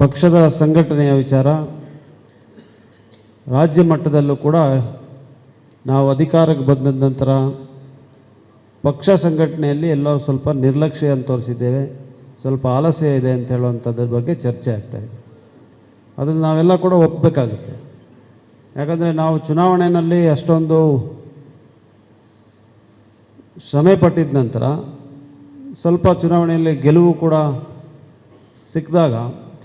ಪಕ್ಷದ ಸಂಘಟನೆಯ ವಿಚಾರ, ರಾಜ್ಯ ಮಟ್ಟದಲ್ಲೂ ಕೂಡ ನಾವು ಅಧಿಕಾರಕ್ಕೆ ಬಂದ ನಂತರ ಪಕ್ಷ ಸಂಘಟನೆಯಲ್ಲಿ ಎಲ್ಲೋ ಸ್ವಲ್ಪ ನಿರ್ಲಕ್ಷ್ಯ ತೋರಿಸಿದ್ದೇವೆ, ಸ್ವಲ್ಪ ಆಲಸ್ಯ ಇದೆ ಅಂತ ಹೇಳುವಂಥದ್ರ ಬಗ್ಗೆ ಚರ್ಚೆ ಆಗ್ತಾ ಇದೆ. ಅದನ್ನು ನಾವೆಲ್ಲ ಕೂಡ ಒಪ್ಪಬೇಕಾಗುತ್ತೆ ಯಾಕಂದರೆ ನಾವು ಚುನಾವಣೆಯಲ್ಲಿ ಅಷ್ಟೊಂದು ಶ್ರಮೆ ಪಟ್ಟಿದ ನಂತರ ಸ್ವಲ್ಪ ಚುನಾವಣೆಯಲ್ಲಿ ಗೆಲುವು ಕೂಡ ಸಿಕ್ಕಿದಾಗ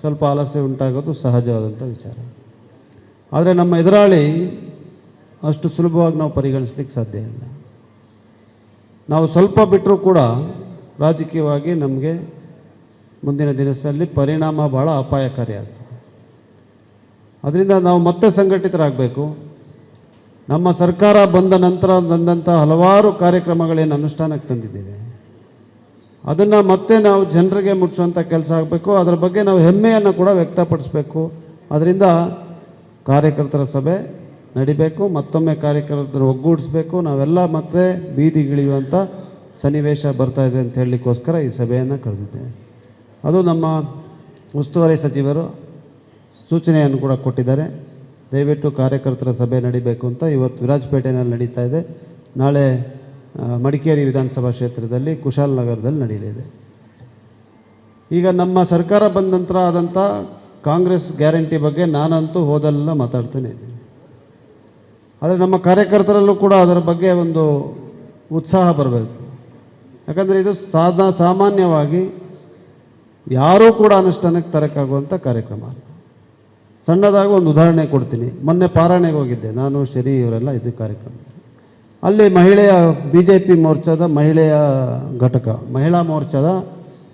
ಸ್ವಲ್ಪ ಆಲಸ್ಯ ಉಂಟಾಗೋದು ಸಹಜವಾದಂಥ ವಿಚಾರ. ಆದರೆ ನಮ್ಮ ಎದುರಾಳಿ ಅಷ್ಟು ಸುಲಭವಾಗಿ ನಾವು ಪರಿಗಣಿಸ್ಲಿಕ್ಕೆ ಸಾಧ್ಯ ಇಲ್ಲ. ನಾವು ಸ್ವಲ್ಪ ಬಿಟ್ಟರೂ ಕೂಡ ರಾಜಕೀಯವಾಗಿ ನಮಗೆ ಮುಂದಿನ ದಿನಸಲ್ಲಿ ಪರಿಣಾಮ ಭಾಳ ಅಪಾಯಕಾರಿಯಾಗ್ತದೆ ಅದರಿಂದ ನಾವು ಮತ್ತೆ ಸಂಘಟಿತರಾಗಬೇಕು. ನಮ್ಮ ಸರ್ಕಾರ ಬಂದ ನಂತರ ಬಂದಂಥ ಹಲವಾರು ಕಾರ್ಯಕ್ರಮಗಳೇನು ಅನುಷ್ಠಾನಕ್ಕೆ ತಂದಿದ್ದೇವೆ. ಅದನ್ನು ಮತ್ತೆ ನಾವು ಜನರಿಗೆ ಮುಟ್ಟಿಸುವಂಥ ಕೆಲಸ ಆಗಬೇಕು. ಅದರ ಬಗ್ಗೆ ನಾವು ಹೆಮ್ಮೆಯನ್ನು ಕೂಡ ವ್ಯಕ್ತಪಡಿಸಬೇಕು. ಅದರಿಂದ ಕಾರ್ಯಕರ್ತರ ಸಭೆ ನಡಿಬೇಕು. ಮತ್ತೊಮ್ಮೆ ಕಾರ್ಯಕರ್ತರು ಒಗ್ಗೂಡಿಸ್ಬೇಕು. ನಾವೆಲ್ಲ ಮತ್ತೆ ಬೀದಿಗಿಳಿಯುವಂಥ ಸನ್ನಿವೇಶ ಬರ್ತಾ ಇದೆ ಅಂತ ಹೇಳಲಿಕ್ಕೋಸ್ಕರ ಈ ಸಭೆಯನ್ನು ಕರೆದಿದ್ದೇವೆ ಅದು ನಮ್ಮ ಉಸ್ತುವಾರಿ ಸಚಿವರು ಸೂಚನೆಯನ್ನು ಕೂಡ ಕೊಟ್ಟಿದ್ದಾರೆ. ದಯವಿಟ್ಟು ಕಾರ್ಯಕರ್ತರ ಸಭೆ ನಡಿಬೇಕು ಅಂತ ಇವತ್ತು ವಿರಾಜಪೇಟೆನಲ್ಲಿ ನಡೀತಾ ಇದೆ. ನಾಳೆ ಮಡಿಕೇರಿ ವಿಧಾನಸಭಾ ಕ್ಷೇತ್ರದಲ್ಲಿ ಕುಶಾಲನಗರದಲ್ಲಿ ನಡೆಯಲಿದೆ. ಈಗ ನಮ್ಮ ಸರ್ಕಾರ ಬಂದ ನಂತರ ಆದಂಥ ಕಾಂಗ್ರೆಸ್ ಗ್ಯಾರಂಟಿ ಬಗ್ಗೆ ನಾನಂತೂ ಹೋದಲ್ಲ ಮಾತಾಡ್ತಾನೆ ಇದ್ದೀನಿ. ಆದರೆ ನಮ್ಮ ಕಾರ್ಯಕರ್ತರಲ್ಲೂ ಕೂಡ ಅದರ ಬಗ್ಗೆ ಒಂದು ಉತ್ಸಾಹ ಬರಬೇಕು. ಯಾಕಂದರೆ ಇದು ಸಾಧಾ ಸಾಮಾನ್ಯವಾಗಿ ಯಾರೂ ಕೂಡ ಅನುಷ್ಠಾನಕ್ಕೆ ತರಕ್ಕಾಗುವಂಥ ಕಾರ್ಯಕ್ರಮ ಸಣ್ಣದಾಗಿ ಒಂದು ಉದಾಹರಣೆ ಕೊಡ್ತೀನಿ. ಮೊನ್ನೆ ಪಾರಾಯಣೆಗೆ ಹೋಗಿದ್ದೆ. ನಾನು, ಶರಿ, ಇವರೆಲ್ಲ ಇದು ಕಾರ್ಯಕ್ರಮ. ಅಲ್ಲಿ ಮಹಿಳೆಯ ಬಿ ಜೆ ಪಿ ಮೋರ್ಚಾದ ಮಹಿಳೆಯ ಘಟಕ, ಮಹಿಳಾ ಮೋರ್ಚಾದ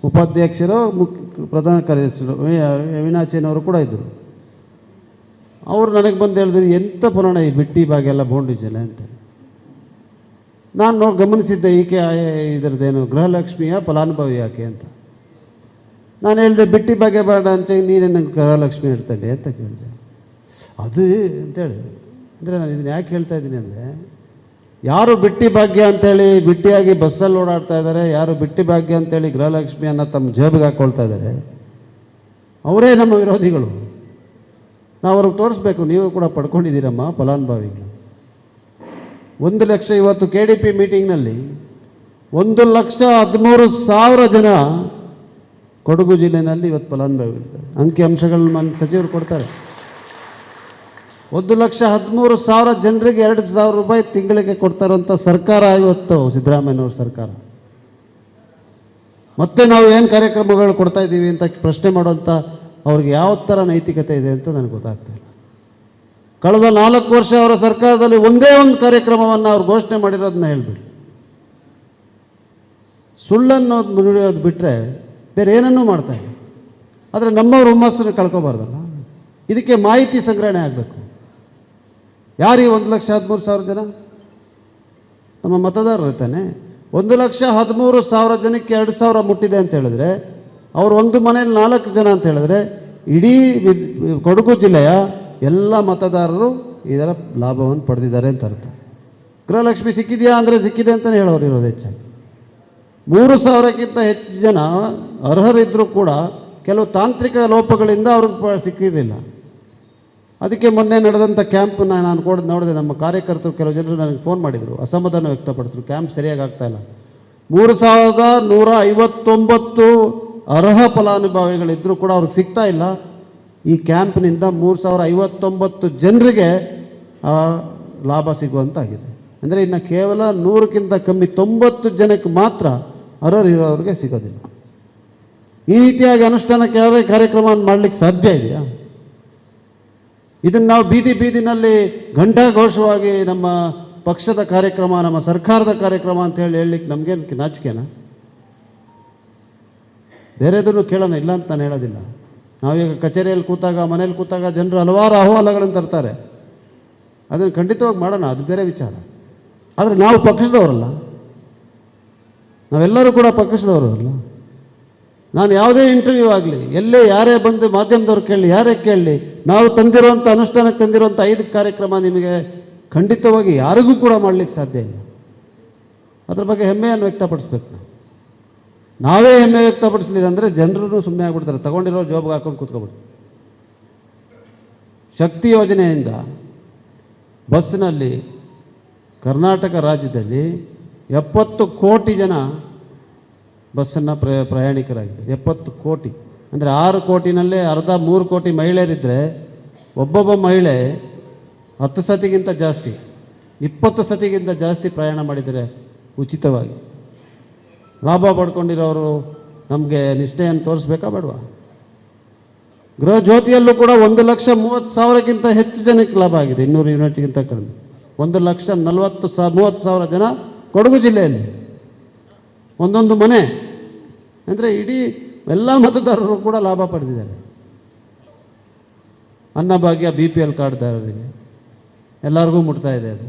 ಉಪಾಧ್ಯಕ್ಷರು, ಮುಖ್ಯ ಪ್ರಧಾನ ಕಾರ್ಯದರ್ಶಿಗಳು ವಿ- ವೀಣಾಚೇನವರು ಕೂಡ ಇದ್ದರು. ಅವರು ನನಗೆ ಬಂದು ಹೇಳಿದ್ರು ಎಂಥ ಪುರಾಣ ಈ ಬಿಟ್ಟಿ ಬಾಗೆಲ್ಲ ಬೋಂಡಿಜನ ಅಂತ. ನಾನು ನೋಡಿ ಗಮನಿಸಿದ್ದೆ, ಈಕೆ ಇದರದ್ದೇನು ಗೃಹಲಕ್ಷ್ಮಿಯ ಫಲಾನುಭವಿ ಯಾಕೆ ಅಂತ. ನಾನು ಹೇಳಿದೆ, ಬಿಟ್ಟಿ ಬಗ್ಗೆ ಬೇಡ ಅಂತ ನೀನೇ ನಂಗೆ ಗೃಹಲಕ್ಷ್ಮಿ ಹೇಳ್ತಾಳೆ ಅಂತ ಕೇಳಿದೆ. ಅದು ಅಂತೇಳಿ ಅಂದರೆ ನಾನು ಇದನ್ನು ಯಾಕೆ ಹೇಳ್ತಾ ಇದ್ದೀನಿ ಅಂದರೆ ಯಾರು ಬಿಟ್ಟಿ ಭಾಗ್ಯ ಅಂತೇಳಿ ಬಿಟ್ಟಿಯಾಗಿ ಬಸ್ಸಲ್ಲಿ ಓಡಾಡ್ತಾ ಇದ್ದಾರೆ, ಯಾರು ಬಿಟ್ಟಿ ಭಾಗ್ಯ ಅಂತೇಳಿ ಗೃಹಲಕ್ಷ್ಮಿಯನ್ನು ತಮ್ಮ ಜೇಬಿಗೆ ಹಾಕ್ಕೊಳ್ತಾ ಇದ್ದಾರೆ, ಅವರೇ ನಮ್ಮ ವಿರೋಧಿಗಳು. ನಾವು ಅವ್ರಿಗೆ ತೋರಿಸ್ಬೇಕು, ನೀವು ಕೂಡ ಪಡ್ಕೊಂಡಿದ್ದೀರಮ್ಮ ಫಲಾನುಭವಿಗಳು. ಒಂದು ಲಕ್ಷ ಇವತ್ತು ಕೆ ಡಿ ಪಿ ಮೀಟಿಂಗ್ನಲ್ಲಿ ಒಂದು ಲಕ್ಷ ಹದಿಮೂರು ಸಾವಿರ ಜನ ಕೊಡಗು ಜಿಲ್ಲೆಯಲ್ಲಿ ಇವತ್ತು ಫಲಾನುಭವಿಗಳಿದ್ದಾರೆ. ಅಂಕಿ ಅಂಶಗಳನ್ನ ಸಚಿವರು ಕೊಡ್ತಾರೆ. ಒಂದು ಲಕ್ಷ ಹದಿಮೂರು ಸಾವಿರ ಜನರಿಗೆ ಎರಡು ಸಾವಿರ ರೂಪಾಯಿ ತಿಂಗಳಿಗೆ ಕೊಡ್ತಾರಂಥ ಸರ್ಕಾರ ಇವತ್ತು, ಸಿದ್ದರಾಮಯ್ಯನವ್ರ ಸರ್ಕಾರ. ಮತ್ತೆ ನಾವು ಏನು ಕಾರ್ಯಕ್ರಮಗಳು ಕೊಡ್ತಾ ಇದ್ದೀವಿ ಅಂತ ಪ್ರಶ್ನೆ ಮಾಡುವಂಥ ಅವ್ರಿಗೆ ಯಾವ ಥರ ನೈತಿಕತೆ ಇದೆ ಅಂತ ನನಗೆ ಗೊತ್ತಾಗ್ತಾ ಇಲ್ಲ. ಕಳೆದ ನಾಲ್ಕು ವರ್ಷ ಅವರ ಸರ್ಕಾರದಲ್ಲಿ ಒಂದೇ ಒಂದು ಕಾರ್ಯಕ್ರಮವನ್ನು ಅವ್ರು ಘೋಷಣೆ ಮಾಡಿರೋದನ್ನ ಹೇಳ್ಬಿಡಿ. ಸುಳ್ಳನ್ನು ನುಡಿಯೋದು ಬಿಟ್ಟರೆ ಬೇರೆ ಏನನ್ನೂ ಮಾಡ್ತಾ ಇಲ್ಲ. ಆದರೆ ನಮ್ಮವ್ರ ಹುಮ್ಮಸ್ಸನ್ನು ಕಳ್ಕೊಬಾರ್ದಲ್ಲ. ಇದಕ್ಕೆ ಮಾಹಿತಿ ಸಂಗ್ರಹಣೆ ಆಗಬೇಕು. ಯಾರು ಒಂದು ಲಕ್ಷ ಹದಿಮೂರು ಸಾವಿರ ಜನ? ನಮ್ಮ ಮತದಾರರು ತಾನೆ ಒಂದು ಲಕ್ಷ ಹದಿಮೂರು ಸಾವಿರ ಜನಕ್ಕೆ ಎರಡು ಸಾವಿರ ಮುಟ್ಟಿದೆ ಅಂತ ಹೇಳಿದ್ರೆ, ಅವ್ರು ಒಂದು ಮನೇಲಿ ನಾಲ್ಕು ಜನ ಅಂತ ಹೇಳಿದ್ರೆ, ಇಡೀ ಕೊಡಗು ಜಿಲ್ಲೆಯ ಎಲ್ಲ ಮತದಾರರು ಇದರ ಲಾಭವನ್ನು ಪಡೆದಿದ್ದಾರೆ ಅಂತ ಅರ್ಥ. ಗೃಹಲಕ್ಷ್ಮಿ ಸಿಕ್ಕಿದೆಯಾ ಅಂದರೆ ಸಿಕ್ಕಿದೆ ಅಂತಲೇ ಹೇಳೋರು ಇರೋದು ಹೆಚ್ಚಾಗಿ. ಮೂರು ಸಾವಿರಕ್ಕಿಂತ ಹೆಚ್ಚು ಜನ ಅರ್ಹರಿದ್ದರೂ ಕೂಡ ಕೆಲವು ತಾಂತ್ರಿಕ ಲೋಪಗಳಿಂದ ಅವ್ರಿಗೆ ಸಿಕ್ಕಿರಲಿಲ್ಲ. ಅದಕ್ಕೆ ಮೊನ್ನೆ ನಡೆದಂಥ ಕ್ಯಾಂಪನ್ನು ನಾನು ಕೂಡ ನೋಡಿದೆ, ನಮ್ಮ ಕಾರ್ಯಕರ್ತರು ಕೆಲವು ಜನರು ನನಗೆ ಫೋನ್ ಮಾಡಿದರು, ಅಸಮಾಧಾನ ವ್ಯಕ್ತಪಡಿಸಿದ್ರು ಕ್ಯಾಂಪ್ ಸರಿಯಾಗಿ ಆಗ್ತಾಯಿಲ್ಲ ಮೂರು ಸಾವಿರದ ನೂರ ಐವತ್ತೊಂಬತ್ತು ಅರ್ಹ ಫಲಾನುಭವಿಗಳಿದ್ದರೂ ಕೂಡ ಅವ್ರಿಗೆ ಸಿಗ್ತಾ ಇಲ್ಲ. ಈ ಕ್ಯಾಂಪ್ನಿಂದ ಮೂರು ಸಾವಿರ ಐವತ್ತೊಂಬತ್ತು ಜನರಿಗೆ ಲಾಭ ಸಿಗುವಂತಾಗಿದೆ. ಅಂದರೆ ಇನ್ನು ಕೇವಲ ನೂರಕ್ಕಿಂತ ಕಮ್ಮಿ ತೊಂಬತ್ತು ಜನಕ್ಕೆ ಮಾತ್ರ ಅರ್ಹರಿರೋರಿಗೆ ಸಿಗೋದಿಲ್ಲ. ಈ ರೀತಿಯಾಗಿ ಅನುಷ್ಠಾನಕ್ಕೆ ಯಾವುದೇ ಕಾರ್ಯಕ್ರಮವನ್ನು ಮಾಡಲಿಕ್ಕೆ ಸಾಧ್ಯ ಇದೆಯಾ? ಇದನ್ನು ನಾವು ಬೀದಿ ಬೀದಿನಲ್ಲಿ ಘಂಟಾಘೋಷವಾಗಿ ನಮ್ಮ ಪಕ್ಷದ ಕಾರ್ಯಕ್ರಮ, ನಮ್ಮ ಸರ್ಕಾರದ ಕಾರ್ಯಕ್ರಮ ಅಂತ ಹೇಳಿ ಹೇಳಲಿಕ್ಕೆ ನಮಗೇನು ನಾಚಿಕೆನಾ? ಬೇರೆದನ್ನು ಕೇಳೋಣ, ಇಲ್ಲ ಅಂತ ನಾನು ಹೇಳೋದಿಲ್ಲ. ನಾವೀಗ ಕಚೇರಿಯಲ್ಲಿ ಕೂತಾಗ ಮನೇಲಿ ಕೂತಾಗ ಜನರು ಹಲವಾರು ಅಹವಾಲುಗಳನ್ನು ತರ್ತಾರೆ. ಅದನ್ನು ಖಂಡಿತವಾಗಿ ಮಾಡೋಣ, ಅದು ಬೇರೆ ವಿಚಾರ. ಆದರೆ ನಾವು ಪಕ್ಷದವರಲ್ಲ. ನಾವೆಲ್ಲರೂ ಕೂಡ ಪಕ್ಷದವರು ಅಲ್ಲ ನಾನು ಯಾವುದೇ ಇಂಟರ್ವ್ಯೂ ಆಗಲಿ, ಎಲ್ಲೇ ಯಾರೇ ಬಂದು ಮಾಧ್ಯಮದವ್ರು ಕೇಳಲಿ ಯಾರೇ ಕೇಳಲಿ ನಾವು ತಂದಿರುವಂಥ ಅನುಷ್ಠಾನಕ್ಕೆ ತಂದಿರುವಂಥ ಐದು ಕಾರ್ಯಕ್ರಮ ನಿಮಗೆ ಖಂಡಿತವಾಗಿ ಯಾರಿಗೂ ಕೂಡ ಮಾಡಲಿಕ್ಕೆ ಸಾಧ್ಯ ಇಲ್ಲ. ಅದ್ರ ಬಗ್ಗೆ ಹೆಮ್ಮೆಯನ್ನು ವ್ಯಕ್ತಪಡಿಸ್ಬೇಕು ನಾವು. ಹೆಮ್ಮೆ ವ್ಯಕ್ತಪಡಿಸಲಿಲ್ಲ ಅಂದರೆ ಜನರು ಸುಮ್ಮನೆ ಆಗ್ಬಿಡ್ತಾರೆ. ತಗೊಂಡಿರೋ ಜಾಬ್ಗೆ ಹಾಕೊಂಡು ಕೂತ್ಕೊಬಿಡ್ತಾರೆ ಶಕ್ತಿ ಯೋಜನೆಯಿಂದ ಬಸ್ನಲ್ಲಿ ಕರ್ನಾಟಕ ರಾಜ್ಯದಲ್ಲಿ ಎಪ್ಪತ್ತು ಕೋಟಿ ಜನ ಬಸ್ಸನ್ನು ಪ್ರ ಪ್ರಯಾಣಿಕರಾಗಿದೆ ಎಪ್ಪತ್ತು ಕೋಟಿ. ಅಂದರೆ ಆರು ಕೋಟಿನಲ್ಲೇ ಅರ್ಧ ಮೂರು ಕೋಟಿ ಮಹಿಳೆಯರಿದ್ದರೆ ಒಬ್ಬೊಬ್ಬ ಮಹಿಳೆ ಹತ್ತು ಸತಿಗಿಂತ ಜಾಸ್ತಿ, ಇಪ್ಪತ್ತು ಸತಿಗಿಂತ ಜಾಸ್ತಿ ಪ್ರಯಾಣ ಮಾಡಿದರೆ ಉಚಿತವಾಗಿ. ಲಾಭ ಪಡ್ಕೊಂಡಿರೋರು ನಮಗೆ ನಿಷ್ಠೆಯನ್ನು ತೋರಿಸ್ಬೇಕಾ ಬೇಡವಾ? ಗೃಹ ಜ್ಯೋತಿಯಲ್ಲೂ ಕೂಡ ಒಂದು ಲಕ್ಷ ಮೂವತ್ತು ಸಾವಿರಕ್ಕಿಂತ ಹೆಚ್ಚು ಜನಕ್ಕೆ ಲಾಭ ಆಗಿದೆ. ಇನ್ನೂರು ಯೂನಿಟ್ಗಿಂತ ಕಡಿಮೆ. ಒಂದು ಲಕ್ಷ ನಲವತ್ತು ಸಾ, ಮೂವತ್ತು ಸಾವಿರ ಜನ ಕೊಡಗು ಜಿಲ್ಲೆಯಲ್ಲಿ. ಒಂದೊಂದು ಮನೆ. ಅಂದರೆ ಇಡೀ ಎಲ್ಲ ಮತದಾರರು ಕೂಡ ಲಾಭ ಪಡೆದಿದ್ದಾರೆ. ಅನ್ನಭಾಗ್ಯ ಬಿ ಪಿ ಎಲ್ ಕಾರ್ಡ್ದಾರರಿಗೆ ಎಲ್ಲರಿಗೂ ಮುಟ್ತಾ ಇದೆ ಅದು.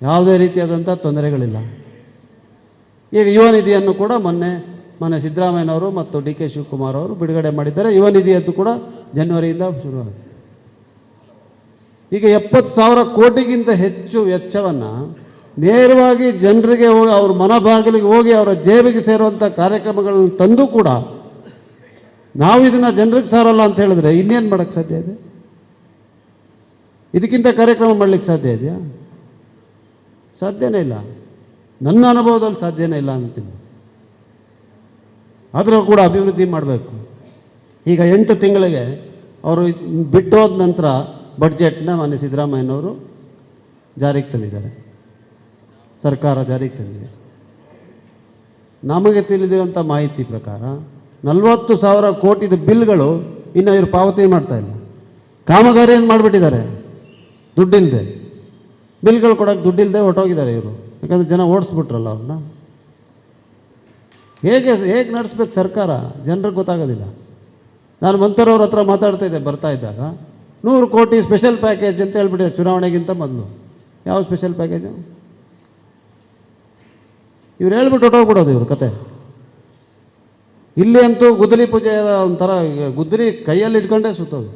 ಯಾವುದೇ ರೀತಿಯಾದಂಥ ತೊಂದರೆಗಳಿಲ್ಲ. ಈಗ ಯುವ ನಿಧಿಯನ್ನು ಕೂಡ ಮೊನ್ನೆ ಮೊನ್ನೆ ಸಿದ್ದರಾಮಯ್ಯನವರು ಮತ್ತು ಡಿ ಕೆ ಶಿವಕುಮಾರ್ ಅವರು ಬಿಡುಗಡೆ ಮಾಡಿದ್ದಾರೆ. ಯುವ ನಿಧಿಯದ್ದು ಕೂಡ ಜನವರಿಯಿಂದ ಶುರುವಾಗಿದೆ ಈಗ ಎಪ್ಪತ್ತು ಸಾವಿರ ಕೋಟಿಗಿಂತ ಹೆಚ್ಚು ವೆಚ್ಚವನ್ನು ನೇರವಾಗಿ ಜನರಿಗೆ ಹೋಗಿ, ಅವ್ರ ಮನ ಬಾಗಿಲಿಗೆ ಹೋಗಿ, ಅವರ ಜೇಬಿಗೆ ಸೇರುವಂಥ ಕಾರ್ಯಕ್ರಮಗಳನ್ನು ತಂದು ಕೂಡ ನಾವು ಇದನ್ನು ಜನರಿಗೆ ಸಾರಲ್ಲ ಅಂತ ಹೇಳಿದ್ರೆ ಇನ್ನೇನು ಮಾಡೋಕ್ಕೆ ಸಾಧ್ಯ ಇದೆ? ಇದಕ್ಕಿಂತ ಕಾರ್ಯಕ್ರಮ ಮಾಡಲಿಕ್ಕೆ ಸಾಧ್ಯ ಇದೆಯಾ? ಸಾಧ್ಯನೇ ಇಲ್ಲ. ನನ್ನ ಅನುಭವದಲ್ಲಿ ಸಾಧ್ಯನೇ ಇಲ್ಲ ಅಂತೀನಿ. ಆದರೂ ಕೂಡ ಅಭಿವೃದ್ಧಿ ಮಾಡಬೇಕು. ಈಗ ಎಂಟು ತಿಂಗಳಿಗೆ ಅವರು ಬಿಟ್ಟೋದ ನಂತರ ಬಡ್ಜೆಟ್ನ ಮಾನ್ಯ ಸಿದ್ದರಾಮಯ್ಯನವರು ಜಾರಿಗೆ ತಂದಿದ್ದಾರೆ. ಸರ್ಕಾರ ಜಾರಿಗೆ ತಂದಿದೆ. ನಮಗೆ ತಿಳಿದಿರುವಂಥ ಮಾಹಿತಿ ಪ್ರಕಾರ ನಲವತ್ತು ಸಾವಿರ ಕೋಟಿದ ಬಿಲ್ಗಳು ಇನ್ನು ಇವರು ಪಾವತಿ ಮಾಡ್ತಾ ಇಲ್ಲ. ಕಾಮಗಾರಿಯನ್ನು ಮಾಡಿಬಿಟ್ಟಿದ್ದಾರೆ? ದುಡ್ಡಿಲ್ಲದೆ ಬಿಲ್ಗಳು ಕೊಡೋಕ್ಕೆ ದುಡ್ಡಿಲ್ಲದೆ ಹೊಟ್ಟೋಗಿದ್ದಾರೆ ಇವರು. ಯಾಕಂದರೆ ಜನ ಓಡಿಸ್ಬಿಟ್ರಲ್ಲ ಅವ್ರನ್ನ. ಹೇಗೆ ಹೇಗೆ ನಡೆಸ್ಬೇಕು ಸರ್ಕಾರ? ಜನರಿಗೆ ಗೊತ್ತಾಗೋದಿಲ್ಲ. ನಾನು ಮಂತರವ್ರ ಹತ್ರ ಮಾತಾಡ್ತಾ ಇದ್ದೆ, ಬರ್ತಾ ಇದ್ದಾಗ. ನೂರು ಕೋಟಿ ಸ್ಪೆಷಲ್ ಪ್ಯಾಕೇಜ್ ಅಂತ ಹೇಳ್ಬಿಟ್ಟಿದೆ ಚುನಾವಣೆಗಿಂತ ಮೊದಲು. ಯಾವ ಸ್ಪೆಷಲ್ ಪ್ಯಾಕೇಜು ಇವ್ರು ಹೇಳ್ಬಿಟ್ಟು ಹೊಟ್ಟೋಗ್ಬಿಡೋದು ಇವ್ರ ಕತೆ. ಇಲ್ಲಿ ಅಂತೂ ಗುದ್ದಲಿ ಪೂಜೆ ಒಂಥರ ಗುದ್ದಲಿ ಕೈಯಲ್ಲಿ ಇಟ್ಕೊಂಡೇ ಸುತ್ತೋದು.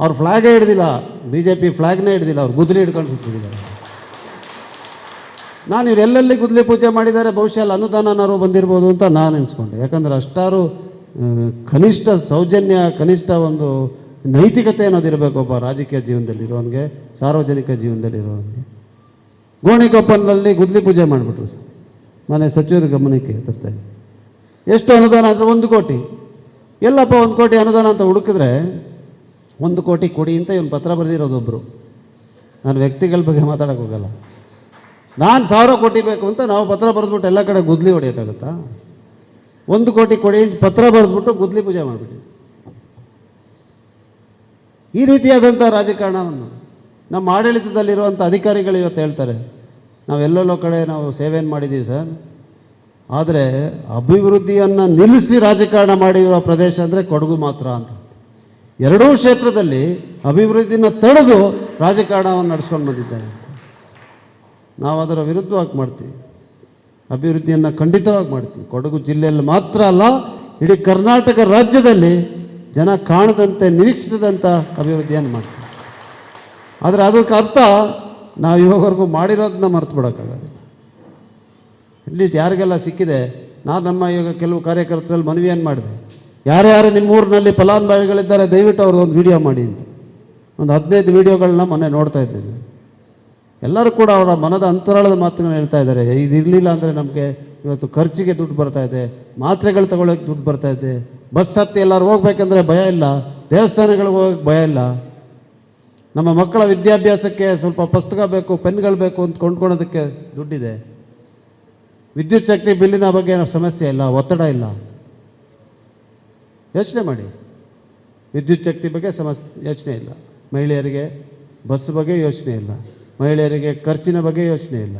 ಅವ್ರು ಫ್ಲಾಗೇ ಹಿಡ್ದಿಲ್ಲ ಬಿ ಜೆ ಪಿ ಫ್ಲಾಗ್ನೇ ಹಿಡ್ದಿಲ್ಲ, ಅವ್ರು ಗುದ್ದಲಿ ಹಿಡ್ಕೊಂಡು ಸುತ್ತಿದ್ದಾರೆ ನಾನು ಇವ್ರು ಎಲ್ಲೆಲ್ಲಿ ಗುದ್ದಲಿ ಪೂಜೆ ಮಾಡಿದ್ದಾರೆ, ಬಹುಶಃ ಅಲ್ಲಿ ಅನುದಾನನಾರು ಬಂದಿರ್ಬೋದು ಅಂತ ನಾನು ಅನಿಸ್ಕೊಂಡೆ ಯಾಕಂದ್ರೆ ಅಷ್ಟಾರು ಕನಿಷ್ಠ ಸೌಜನ್ಯ, ಕನಿಷ್ಠ ಒಂದು ನೈತಿಕತೆ ಅನ್ನೋದಿರಬೇಕು ಒಬ್ಬ ರಾಜಕೀಯ ಜೀವನದಲ್ಲಿರೋನಿಗೆ ಸಾರ್ವಜನಿಕ ಜೀವನದಲ್ಲಿರೋನಿಗೆ ಗೋಣಿಕೊಪ್ಪನಲ್ಲಿ ಗುದ್ಲಿ ಪೂಜೆ ಮಾಡಿಬಿಟ್ರು. ಮನೆ ಸಚಿವರ ಗಮನಕ್ಕೆ ತರ್ತಾ ಇದ್ದೀನಿ. ಎಷ್ಟು ಅನುದಾನ ಅಂದರೆ ಒಂದು ಕೋಟಿ. ಎಲ್ಲಪ್ಪ ಒಂದು ಕೋಟಿ ಅನುದಾನ ಅಂತ ಹುಡುಕಿದ್ರೆ ಒಂದು ಕೋಟಿ ಕೊಡಿ ಅಂತ ಇವನು ಪತ್ರ ಬರೆದಿರೋದೊಬ್ಬರು ನಾನು ವ್ಯಕ್ತಿಗಳ ಬಗ್ಗೆ ಮಾತಾಡೋಕೆ ಹೋಗಲ್ಲ. ನಾನು ಸಾವಿರ ಕೋಟಿ ಬೇಕು ಅಂತ ನಾವು ಪತ್ರ ಬರೆದ್ಬಿಟ್ಟು ಎಲ್ಲ ಕಡೆ ಗುದ್ಲಿ ಹೊಡೆಯೋಕ್ಕಾಗುತ್ತಾ? ಒಂದು ಕೋಟಿ ಕೊಡಿ ಪತ್ರ ಬರೆದ್ಬಿಟ್ಟು ಗುದ್ಲಿ ಪೂಜೆ ಮಾಡಿಬಿಟ್ಟು ಈ ರೀತಿಯಾದಂಥ ರಾಜಕಾರಣವನ್ನು ನಮ್ಮ ಆಡಳಿತದಲ್ಲಿರುವಂಥ ಅಧಿಕಾರಿಗಳು ಇವತ್ತು ಹೇಳ್ತಾರೆ. ನಾವೆಲ್ಲೆಲ್ಲೋ ಕಡೆ ನಾವು ಸೇವೆಯನ್ನು ಮಾಡಿದ್ದೀವಿ ಸರ್. ಆದರೆ ಅಭಿವೃದ್ಧಿಯನ್ನು ನಿಲ್ಲಿಸಿ ರಾಜಕಾರಣ ಮಾಡಿರೋ ಪ್ರದೇಶ ಅಂದರೆ ಕೊಡಗು ಮಾತ್ರ ಅಂತ. ಎರಡೂ ಕ್ಷೇತ್ರದಲ್ಲಿ ಅಭಿವೃದ್ಧಿನ ತಡೆದು ರಾಜಕಾರಣವನ್ನು ನಡೆಸ್ಕೊಂಡು ಬಂದಿದ್ದಾರೆ. ನಾವು ಅದರ ವಿರುದ್ಧವಾಗಿ ಮಾಡ್ತೀವಿ. ಅಭಿವೃದ್ಧಿಯನ್ನು ಖಂಡಿತವಾಗಿ ಮಾಡ್ತೀವಿ. ಕೊಡಗು ಜಿಲ್ಲೆಯಲ್ಲಿ ಮಾತ್ರ ಅಲ್ಲ, ಇಡೀ ಕರ್ನಾಟಕ ರಾಜ್ಯದಲ್ಲಿ ಜನ ಕಾಣದಂತೆ ನಿರೀಕ್ಷಿಸದಂಥ ಅಭಿವೃದ್ಧಿಯನ್ನು ಮಾಡ್ತೀವಿ. ಆದರೆ ಅದಕ್ಕೆ ಅರ್ಥ ನಾವು ಇವಾಗವರೆಗೂ ಮಾಡಿರೋದನ್ನ ಮರ್ತು ಬಿಡೋಕ್ಕಾಗೋದಿಲ್ಲ ಅಟ್ಲೀಸ್ಟ್ ಯಾರಿಗೆಲ್ಲ ಸಿಕ್ಕಿದೆ, ನಾನು ನಮ್ಮ ಈಗ ಕೆಲವು ಕಾರ್ಯಕರ್ತರಲ್ಲಿ ಮನವಿಯನ್ನು ಮಾಡಿದೆ. ಯಾರ್ಯಾರು ನಿಮ್ಮ ಊರಿನಲ್ಲಿ ಫಲಾನುಭವಿಗಳಿದ್ದಾರೆ, ದಯವಿಟ್ಟು ಅವ್ರದ್ದು ಒಂದು ವಿಡಿಯೋ ಮಾಡಿ ಅಂತ. ಒಂದು ಹದಿನೈದು ವಿಡಿಯೋಗಳನ್ನ ಮೊನ್ನೆ ನೋಡ್ತಾ ಇದ್ದೇನೆ. ಎಲ್ಲರೂ ಕೂಡ ಅವರ ಮನದ ಅಂತರಾಳದ ಮಾತುಗಳನ್ನ ಹೇಳ್ತಾ ಇದ್ದಾರೆ. ಇದು ಇರಲಿಲ್ಲ ಅಂದರೆ ನಮಗೆ ಇವತ್ತು ಖರ್ಚಿಗೆ ದುಡ್ಡು ಬರ್ತಾ ಇದೆ, ಮಾತ್ರೆಗಳು ತಗೊಳ್ಳೋಕೆ ದುಡ್ಡು ಬರ್ತಾ ಇದೆ. ಬಸ್ ಹತ್ತಿ ಎಲ್ಲರೂ ಹೋಗ್ಬೇಕಂದ್ರೆ ಭಯ ಇಲ್ಲ, ದೇವಸ್ಥಾನಗಳಿಗೆ ಹೋಗೋಕ್ಕೆ ಭಯ ಇಲ್ಲ. ನಮ್ಮ ಮಕ್ಕಳ ವಿದ್ಯಾಭ್ಯಾಸಕ್ಕೆ ಸ್ವಲ್ಪ ಪುಸ್ತಕ ಬೇಕು ಪೆನ್ಗಳು ಬೇಕು ಅಂತ ಕೊಂಡ್ಕೊಳೋದಕ್ಕೆ ದುಡ್ಡಿದೆ. ವಿದ್ಯುತ್ ಶಕ್ತಿ ಬಿಲ್ಲಿನ ಬಗ್ಗೆ ಸಮಸ್ಯೆ ಇಲ್ಲ, ಒತ್ತಡ ಇಲ್ಲ. ಯೋಚನೆ ಮಾಡಿ. ವಿದ್ಯುತ್ ಶಕ್ತಿ ಬಗ್ಗೆ ಸಮಸ್ಯೆ ಯೋಚನೆ ಇಲ್ಲ. ಮಹಿಳೆಯರಿಗೆ ಬಸ್ ಬಗ್ಗೆ ಯೋಚನೆ ಇಲ್ಲ. ಮಹಿಳೆಯರಿಗೆ ಖರ್ಚಿನ ಬಗ್ಗೆ ಯೋಚನೆ ಇಲ್ಲ.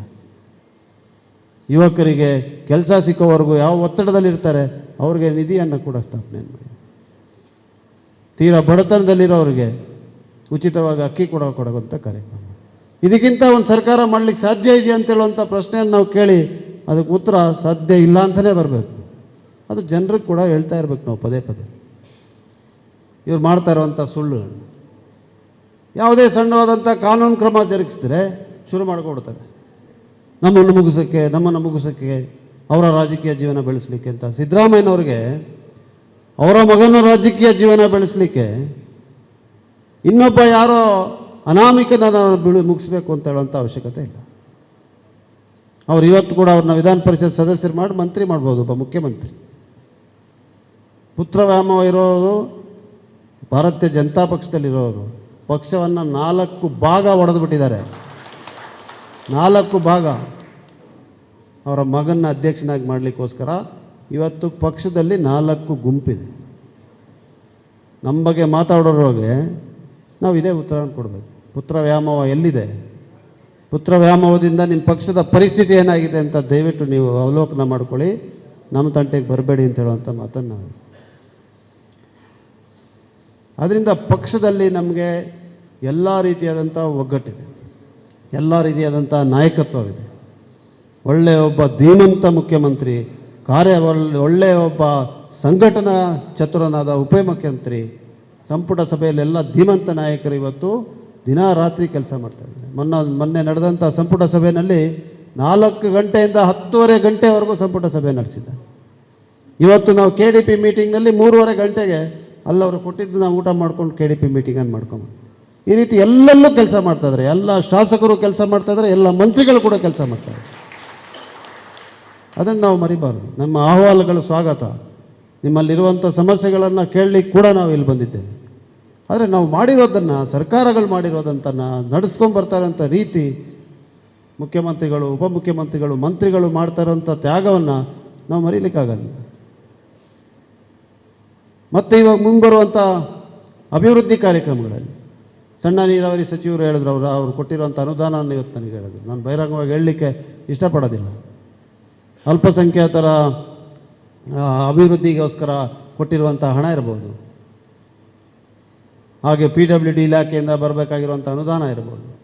ಯುವಕರಿಗೆ ಕೆಲಸ ಸಿಕ್ಕೋವರೆಗೂ ಯಾವ ಒತ್ತಡದಲ್ಲಿರ್ತಾರೆ ಅವ್ರಿಗೆ ನಿಧಿಯನ್ನು ಕೂಡ ಸ್ಥಾಪನೆ ಮಾಡಿ. ತೀರಾ ಬಡತನದಲ್ಲಿರೋರಿಗೆ ಉಚಿತವಾಗಿ ಅಕ್ಕಿ ಕೊಡೋ ಕೊಡುವಂಥ ಕಾರ್ಯಕ್ರಮ. ಇದಕ್ಕಿಂತ ಒಂದು ಸರ್ಕಾರ ಮಾಡಲಿಕ್ಕೆ ಸಾಧ್ಯ ಇದೆಯಾ ಅಂತ ಹೇಳುವಂಥ ಪ್ರಶ್ನೆಯನ್ನು ನಾವು ಕೇಳಿ ಅದಕ್ಕೆ ಉತ್ತರ ಸಾಧ್ಯ ಇಲ್ಲ ಅಂತಲೇ ಬರಬೇಕು. ಅದು ಜನರಿಗೆ ಕೂಡ ಹೇಳ್ತಾ ಇರ್ಬೇಕು ನಾವು ಪದೇ ಪದೇ. ಇವ್ರು ಮಾಡ್ತಾ ಇರುವಂಥ ಸುಳ್ಳು ಯಾವುದೇ ಸಣ್ಣವಾದಂಥ ಕಾನೂನು ಕ್ರಮ ಜರುಗಿಸಿದ್ರೆ ಶುರು ಮಾಡ್ಕೊಡ್ತಾರೆ. ನಮ್ಮನ್ನು ಮುಗಿಸೋಕ್ಕೆ ನಮ್ಮನ್ನು ಮುಗಿಸೋಕ್ಕೆ ಅವರ ರಾಜಕೀಯ ಜೀವನ ಬೆಳೆಸಲಿಕ್ಕೆ ಅಂತ ಸಿದ್ದರಾಮಯ್ಯನವ್ರಿಗೆ ಅವರ ಮಗನ ರಾಜಕೀಯ ಜೀವನ ಬೆಳೆಸಲಿಕ್ಕೆ ಇನ್ನೊಬ್ಬ ಯಾರೋ ಅನಾಮಿಕನ ನಾವು ಬಿಡು ಮುಗಿಸ್ಬೇಕು ಅಂತ ಹೇಳುವಂಥ ಅವಶ್ಯಕತೆ ಇಲ್ಲ. ಅವ್ರು ಇವತ್ತು ಕೂಡ ಅವ್ರನ್ನ ವಿಧಾನ ಪರಿಷತ್ ಸದಸ್ಯರು ಮಾಡಿ ಮಂತ್ರಿ ಮಾಡ್ಬೋದು ಒಬ್ಬ ಮುಖ್ಯಮಂತ್ರಿ. ಪುತ್ರ ವ್ಯಾಮ ಇರೋರು, ಭಾರತೀಯ ಜನತಾ ಪಕ್ಷದಲ್ಲಿರೋರು, ಪಕ್ಷವನ್ನು ನಾಲ್ಕು ಭಾಗ ಒಡೆದು ಬಿಟ್ಟಿದ್ದಾರೆ. ನಾಲ್ಕು ಭಾಗ. ಅವರ ಮಗನ ಅಧ್ಯಕ್ಷನಾಗಿ ಮಾಡಲಿಕ್ಕೋಸ್ಕರ ಇವತ್ತು ಪಕ್ಷದಲ್ಲಿ ನಾಲ್ಕು ಗುಂಪಿದೆ. ನಮ್ಮ ಬಗ್ಗೆ ಮಾತಾಡೋರಿಗೆ ನಾವು ಇದೇ ಉತ್ತರ ಕೊಡಬೇಕು. ಪುತ್ರ ವ್ಯಾಮೋಹ ಎಲ್ಲಿದೆ? ಪುತ್ರ ವ್ಯಾಮೋಹದಿಂದ ನಿಮ್ಮ ಪಕ್ಷದ ಪರಿಸ್ಥಿತಿ ಏನಾಗಿದೆ ಅಂತ ದಯವಿಟ್ಟು ನೀವು ಅವಲೋಕನ ಮಾಡ್ಕೊಳ್ಳಿ. ನಮ್ಮ ತಂಟೆಗೆ ಬರಬೇಡಿ ಅಂತ ಹೇಳುವಂಥ ಮಾತನ್ನು ನಾವು ಅದರಿಂದ ಪಕ್ಷದಲ್ಲಿ ನಮಗೆ ಎಲ್ಲ ರೀತಿಯಾದಂಥ ಒಗ್ಗಟ್ಟಿದೆ. ಎಲ್ಲ ರೀತಿಯಾದಂಥ ನಾಯಕತ್ವವಿದೆ. ಒಳ್ಳೆಯ ಒಬ್ಬ ಧೀಮಂತ ಮುಖ್ಯಮಂತ್ರಿ, ಕಾರ್ಯ ಒಳ್ಳೆ ಒಳ್ಳೆಯ ಒಬ್ಬ ಸಂಘಟನಾ ಚತುರನಾದ ಉಪಮುಖ್ಯಮಂತ್ರಿ ಸಂಪುಟ ಸಭೆಯಲ್ಲೆಲ್ಲ ಧೀಮಂತ ನಾಯಕರು ಇವತ್ತು ದಿನ ರಾತ್ರಿ ಕೆಲಸ ಮಾಡ್ತಾ ಇದ್ದಾರೆ. ಮೊನ್ನೆ ಮೊನ್ನೆ ನಡೆದಂಥ ಸಂಪುಟ ಸಭೆಯಲ್ಲಿ ನಾಲ್ಕು ಗಂಟೆಯಿಂದ ಹತ್ತುವರೆ ಗಂಟೆವರೆಗೂ ಸಂಪುಟ ಸಭೆ ನಡೆಸಿದ್ದಾರೆ. ಇವತ್ತು ನಾವು ಕೆ ಡಿ ಪಿ ಮೀಟಿಂಗ್ನಲ್ಲಿ ಮೂರುವರೆ ಗಂಟೆಗೆ ಅಲ್ಲವರು ಕೊಟ್ಟಿದ್ದು ನಾವು ಊಟ ಮಾಡ್ಕೊಂಡು ಕೆ ಡಿ ಪಿ ಮೀಟಿಂಗನ್ನು ಮಾಡ್ಕೊಂಡು ಈ ರೀತಿ ಎಲ್ಲೆಲ್ಲೂ ಕೆಲಸ ಮಾಡ್ತಾಯಿದ್ದಾರೆ ಎಲ್ಲ ಶಾಸಕರು ಕೆಲಸ ಮಾಡ್ತಾಯಿದ್ದಾರೆ ಎಲ್ಲ ಮಂತ್ರಿಗಳು ಕೂಡ ಕೆಲಸ ಮಾಡ್ತಾರೆ ಅದನ್ನು ನಾವು ಮರಿಬಾರ್ದು. ನಮ್ಮ ಅಹವಾಲುಗಳು ಸ್ವಾಗತ. ನಿಮ್ಮಲ್ಲಿರುವಂಥ ಸಮಸ್ಯೆಗಳನ್ನು ಕೇಳಲಿಕ್ಕೆ ಕೂಡ ನಾವು ಇಲ್ಲಿ ಬಂದಿದ್ದೇವೆ. ಆದರೆ ನಾವು ಮಾಡಿರೋದನ್ನು, ಸರ್ಕಾರಗಳು ಮಾಡಿರೋದಂತನ್ನು ನಡೆಸ್ಕೊಂಡು ಬರ್ತಾರಂಥ ರೀತಿ ಮುಖ್ಯಮಂತ್ರಿಗಳು, ಉಪಮುಖ್ಯಮಂತ್ರಿಗಳು, ಮಂತ್ರಿಗಳು ಮಾಡ್ತಾ ಇರೋಂಥ ತ್ಯಾಗವನ್ನು ನಾವು ಮರೀಲಿಕ್ಕಾಗಲ್ಲ. ಮತ್ತು ಇವಾಗ ಮುಂಬರುವಂಥ ಅಭಿವೃದ್ಧಿ ಕಾರ್ಯಕ್ರಮಗಳಲ್ಲಿ ಸಣ್ಣ ನೀರಾವರಿ ಸಚಿವರು ಹೇಳಿದ್ರು, ಅವರು ಅವ್ರು ಕೊಟ್ಟಿರುವಂಥ ಅನುದಾನವನ್ನು ಇವತ್ತು ನನಗೆ ಹೇಳಿದ್ರು. ನಾನು ಬಹಿರಂಗವಾಗಿ ಹೇಳಲಿಕ್ಕೆ ಇಷ್ಟಪಡೋದಿಲ್ಲ. ಅಲ್ಪಸಂಖ್ಯಾತರ ಅಭಿವೃದ್ಧಿಗೋಸ್ಕರ ಕೊಟ್ಟಿರುವಂಥ ಹಣ ಇರ್ಬೋದು. ಹಾಗೆ ಪಿ ಡಬ್ಲ್ಯೂ ಡಿ ಇಲಾಖೆಯಿಂದ ಬರಬೇಕಾಗಿರುವಂಥ ಅನುದಾನ ಇರ್ಬೋದು.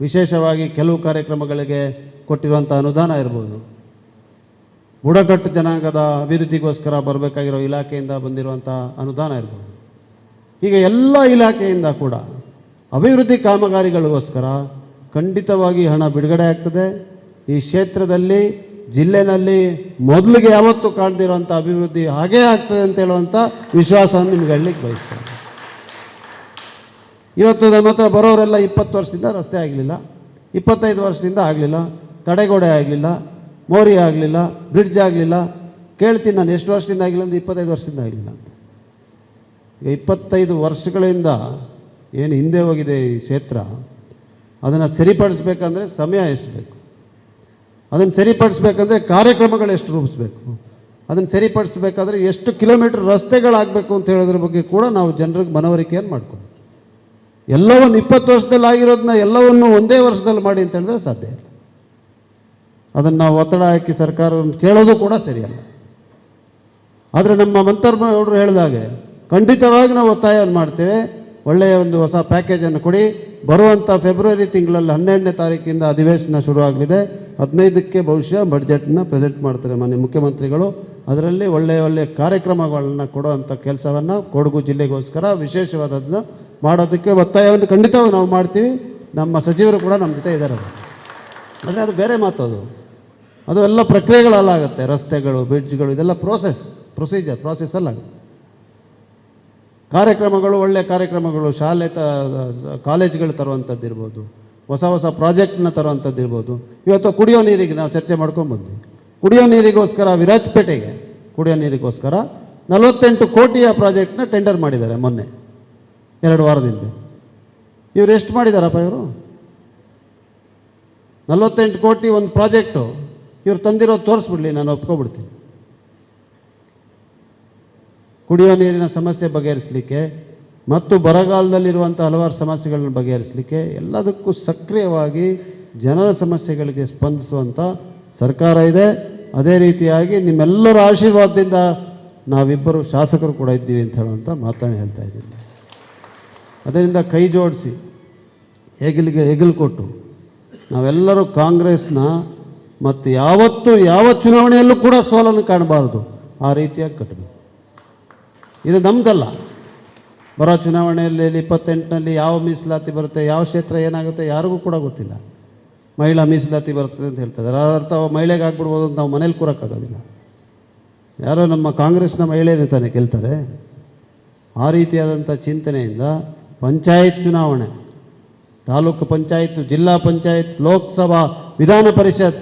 ವಿಶೇಷವಾಗಿ ಕೆಲವು ಕಾರ್ಯಕ್ರಮಗಳಿಗೆ ಕೊಟ್ಟಿರುವಂಥ ಅನುದಾನ ಇರ್ಬೋದು. ಬುಡಕಟ್ಟು ಜನಾಂಗದ ಅಭಿವೃದ್ಧಿಗೋಸ್ಕರ ಬರಬೇಕಾಗಿರೋ ಇಲಾಖೆಯಿಂದ ಬಂದಿರುವಂಥ ಅನುದಾನ ಇರ್ಬೋದು. ಹೀಗೆ ಎಲ್ಲ ಇಲಾಖೆಯಿಂದ ಕೂಡ ಅಭಿವೃದ್ಧಿ ಕಾಮಗಾರಿಗಳಿಗೋಸ್ಕರ ಖಂಡಿತವಾಗಿ ಹಣ ಬಿಡುಗಡೆ ಆಗ್ತದೆ. ಈ ಕ್ಷೇತ್ರದಲ್ಲಿ ಜಿಲ್ಲೆನಲ್ಲಿ ಮೊದಲಿಗೆ ಯಾವತ್ತೂ ಕಾಣ್ದಿರೋಂಥ ಅಭಿವೃದ್ಧಿ ಹಾಗೇ ಆಗ್ತದೆ ಅಂತ ಹೇಳುವಂಥ ವಿಶ್ವಾಸವನ್ನು ನಿಮ್ಗೆ ಹೇಳಲಿಕ್ಕೆ ಬಯಸ್ತಾರೆ ಇವತ್ತು ನಮ್ಮ ಹತ್ರ ಬರೋರೆಲ್ಲ ಇಪ್ಪತ್ತು ವರ್ಷದಿಂದ ರಸ್ತೆ ಆಗಲಿಲ್ಲ, ಇಪ್ಪತ್ತೈದು ವರ್ಷದಿಂದ ಆಗಲಿಲ್ಲ, ತಡೆಗೋಡೆ ಆಗಲಿಲ್ಲ, ಮೋರಿ ಆಗಲಿಲ್ಲ, ಬ್ರಿಡ್ಜ್ ಆಗಲಿಲ್ಲ. ಕೇಳ್ತೀನಿ ನಾನು ಎಷ್ಟು ವರ್ಷದಿಂದ ಆಗಿಲ್ಲ ಅಂದರೆ ಇಪ್ಪತ್ತೈದು ವರ್ಷದಿಂದ ಆಗಲಿಲ್ಲ ಅಂತ. ಈಗ ಇಪ್ಪತ್ತೈದು ವರ್ಷಗಳಿಂದ ಏನು ಹಿಂದೆ ಹೋಗಿದೆ ಈ ಕ್ಷೇತ್ರ, ಅದನ್ನು ಸರಿಪಡಿಸ್ಬೇಕಂದ್ರೆ ಸಮಯ ಎಷ್ಟು ಬೇಕು? ಅದನ್ನು ಸರಿಪಡಿಸ್ಬೇಕಂದ್ರೆ ಕಾರ್ಯಕ್ರಮಗಳು ಎಷ್ಟು ರೂಪಿಸ್ಬೇಕು? ಅದನ್ನು ಸರಿಪಡಿಸ್ಬೇಕಾದ್ರೆ ಎಷ್ಟು ಕಿಲೋಮೀಟರ್ ರಸ್ತೆಗಳಾಗಬೇಕು ಅಂತ ಹೇಳೋದ್ರ ಬಗ್ಗೆ ಕೂಡ ನಾವು ಜನರಿಗೆ ಮನವರಿಕೆಯನ್ನು ಮಾಡ್ಕೊಂಡು ಎಲ್ಲವನ್ನು ಇಪ್ಪತ್ತು ವರ್ಷದಲ್ಲಿ ಆಗಿರೋದನ್ನ ಎಲ್ಲವನ್ನು ಒಂದೇ ವರ್ಷದಲ್ಲಿ ಮಾಡಿ ಅಂತ ಹೇಳಿದ್ರೆ ಸಾಧ್ಯ ಇಲ್ಲ. ಅದನ್ನು ನಾವು ಒತ್ತಡ ಹಾಕಿ ಸರ್ಕಾರವನ್ನು ಕೇಳೋದು ಕೂಡ ಸರಿಯಲ್ಲ. ಆದರೆ ನಮ್ಮ ಮಂತರ್ಮಗೌಡರು ಹೇಳಿದಾಗೆ, ಖಂಡಿತವಾಗಿ ನಾವು ಒತ್ತಾಯವನ್ನು ಮಾಡ್ತೇವೆ. ಒಳ್ಳೆಯ ಒಂದು ಹೊಸ ಪ್ಯಾಕೇಜನ್ನು ಕೊಡಿ. ಬರುವಂಥ ಫೆಬ್ರವರಿ ತಿಂಗಳಲ್ಲಿ ಹನ್ನೆರಡನೇ ತಾರೀಕಿಂದ ಅಧಿವೇಶನ ಶುರುವಾಗಲಿದೆ. ಹದಿನೈದಕ್ಕೆ ಬಹುಶಃ ಬಡ್ಜೆಟ್ನ ಪ್ರೆಸೆಂಟ್ ಮಾಡ್ತಾರೆ ಮಾನ್ಯ ಮುಖ್ಯಮಂತ್ರಿಗಳು. ಅದರಲ್ಲಿ ಒಳ್ಳೆಯ ಒಳ್ಳೆಯ ಕಾರ್ಯಕ್ರಮಗಳನ್ನ ಕೊಡುವಂಥ ಕೆಲಸವನ್ನು ಕೊಡಗು ಜಿಲ್ಲೆಗೋಸ್ಕರ ವಿಶೇಷವಾದದನ್ನ ಮಾಡೋದಕ್ಕೆ ಒತ್ತಾಯವನ್ನು ಖಂಡಿತವಾಗಿ ನಾವು ಮಾಡ್ತೀವಿ. ನಮ್ಮ ಸಚಿವರು ಕೂಡ ನಮ್ಮ ಜೊತೆ ಇದ್ದಾರೆ ಆದರೆ ಅದು ಬೇರೆ ಮಾತು ಅದು. ಅದು ಎಲ್ಲ ಪ್ರಕ್ರಿಯೆಗಳಲ್ಲಾಗುತ್ತೆ. ರಸ್ತೆಗಳು, ಬ್ರಿಡ್ಜ್ಗಳು, ಇದೆಲ್ಲ ಪ್ರೋಸೆಸ್ ಪ್ರೊಸೀಜರ್ ಅಲ್ಲ ಕಾರ್ಯಕ್ರಮಗಳು ಒಳ್ಳೆಯ ಕಾರ್ಯಕ್ರಮಗಳು, ಶಾಲೆ ತ, ಕಾಲೇಜ್ಗಳು ತರುವಂಥದ್ದು ಇರ್ಬೋದು ಹೊಸ ಹೊಸ ಪ್ರಾಜೆಕ್ಟ್ನ ತರುವಂಥದ್ದು ಇರ್ಬೋದು. ಇವತ್ತು ಕುಡಿಯೋ ನೀರಿಗೆ ನಾವು ಚರ್ಚೆ ಮಾಡ್ಕೊಂಡ್ಬಂದ್ವಿ. ಕುಡಿಯೋ ನೀರಿಗೋಸ್ಕರ ವಿರಾಜಪೇಟೆಗೆ ಕುಡಿಯೋ ನೀರಿಗೋಸ್ಕರ ನಲವತ್ತೆಂಟು ಕೋಟಿಯ ಪ್ರಾಜೆಕ್ಟ್ನ ಟೆಂಡರ್ ಮಾಡಿದ್ದಾರೆ ಮೊನ್ನೆ, ಎರಡು ವಾರದಿಂದ. ಇವ್ರು ಎಷ್ಟು ಮಾಡಿದಾರಪ್ಪ ಇವರು? ನಲವತ್ತೆಂಟು ಕೋಟಿ ಒಂದು ಪ್ರಾಜೆಕ್ಟು ಇವ್ರು ತಂದಿರೋದು ತೋರಿಸ್ಬಿಡ್ಲಿ, ನಾನು ಒಪ್ಕೊಬಿಡ್ತೀನಿ. ಕುಡಿಯೋ ನೀರಿನ ಸಮಸ್ಯೆ ಬಗೆಹರಿಸಲಿಕ್ಕೆ ಮತ್ತು ಬರಗಾಲದಲ್ಲಿರುವಂಥ ಹಲವಾರು ಸಮಸ್ಯೆಗಳನ್ನ ಬಗೆಹರಿಸಲಿಕ್ಕೆ ಎಲ್ಲದಕ್ಕೂ ಸಕ್ರಿಯವಾಗಿ ಜನರ ಸಮಸ್ಯೆಗಳಿಗೆ ಸ್ಪಂದಿಸುವಂಥ ಸರ್ಕಾರ ಇದೆ. ಅದೇ ರೀತಿಯಾಗಿ ನಿಮ್ಮೆಲ್ಲರ ಆಶೀರ್ವಾದದಿಂದ ನಾವಿಬ್ಬರು ಶಾಸಕರು ಕೂಡ ಇದ್ದೀವಿ ಅಂತ ಹೇಳುವಂಥ ಮಾತನ್ನು ಹೇಳ್ತಾ ಇದ್ದೀನಿ. ಅದರಿಂದ ಕೈ ಜೋಡಿಸಿ, ಹೆಗಲಿಗೆ ಹೆಗಲು ಕೊಟ್ಟು, ನಾವೆಲ್ಲರೂ ಕಾಂಗ್ರೆಸ್ನ ಮತ್ತು ಯಾವತ್ತೂ ಯಾವ ಚುನಾವಣೆಯಲ್ಲೂ ಕೂಡ ಸೋಲನ್ನು ಕಾಣಬಾರದು. ಆ ರೀತಿಯಾಗಿ ಕಟ್ಟಬೇಕು. ಇದು ನಮ್ದಲ್ಲ. ಬರೋ ಚುನಾವಣೆಯಲ್ಲಿ ಇಪ್ಪತ್ತೆಂಟನಲ್ಲಿ ಯಾವ ಮೀಸಲಾತಿ ಬರುತ್ತೆ, ಯಾವ ಕ್ಷೇತ್ರ ಏನಾಗುತ್ತೆ ಯಾರಿಗೂ ಕೂಡ ಗೊತ್ತಿಲ್ಲ. ಮಹಿಳಾ ಮೀಸಲಾತಿ ಬರ್ತದೆ ಅಂತ ಹೇಳ್ತಾರೆ. ಅದರ ಅರ್ಥ ಮಹಿಳೆಗೆ ಆಗ್ಬಿಡ್ಬೋದು ಅಂತ ನಾವು ಮನೇಲಿ ಕೂರೋಕ್ಕಾಗೋದಿಲ್ಲ. ಯಾರೋ ನಮ್ಮ ಕಾಂಗ್ರೆಸ್ನ ಮಹಿಳೆಯೇ ತಾನೇ ಗೆಲ್ತಾರೆ ಆ ರೀತಿಯಾದಂಥ ಚಿಂತನೆಯಿಂದ ಪಂಚಾಯತ್ ಚುನಾವಣೆ, ತಾಲೂಕು ಪಂಚಾಯತ್, ಜಿಲ್ಲಾ ಪಂಚಾಯತ್, ಲೋಕಸಭಾ, ವಿಧಾನ ಪರಿಷತ್,